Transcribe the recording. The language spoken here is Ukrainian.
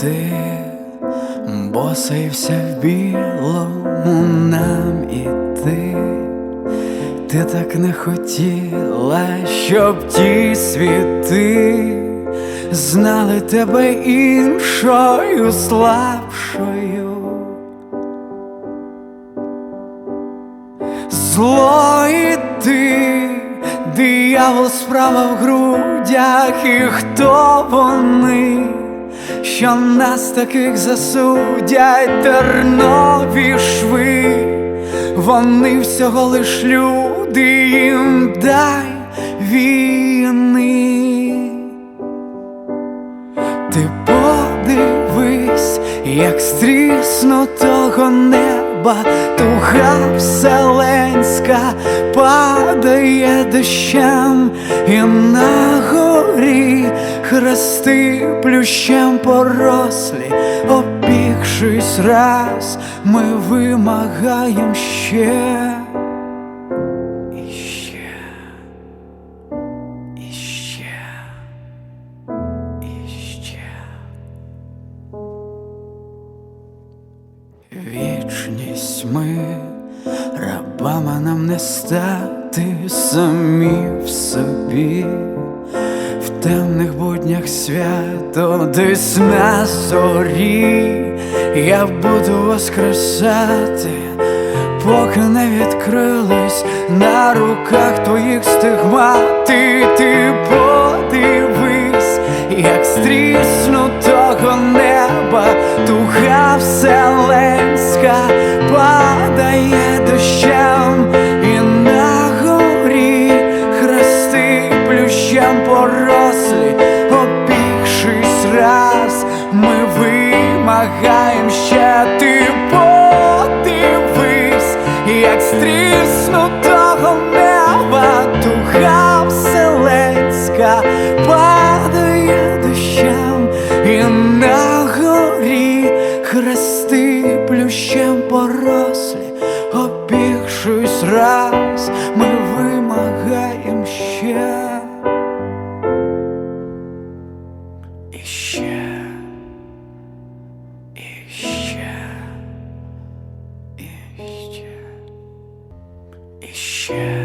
ти, босий вся в білому нам іти. Ти так не хотіла, щоб ті світи знали тебе іншою слабшою. Злої ти, диявол справа в грудях, і хто вони, що нас таких засудять тернові шви, вони всього лиш люди, їм дай війни. Ти подивись, як стріснутого неба туга вселенська падає дощем, і на горі хрести плющем порослі, обігшись раз, ми вимагаєм ще. Вічність ми рабами нам не стати самі в собі, темних буднях свято десь на зорі. Я буду воскресати, поки не відкрились на руках твоїх стигмати, ти подивись, як стріснутого неба туга вселенська ми вимагаєм ще ти подивись, як стріснутого неба духа вселенська падає дощем і на горі хрести плющем порослі, обігшусь раз. ми share.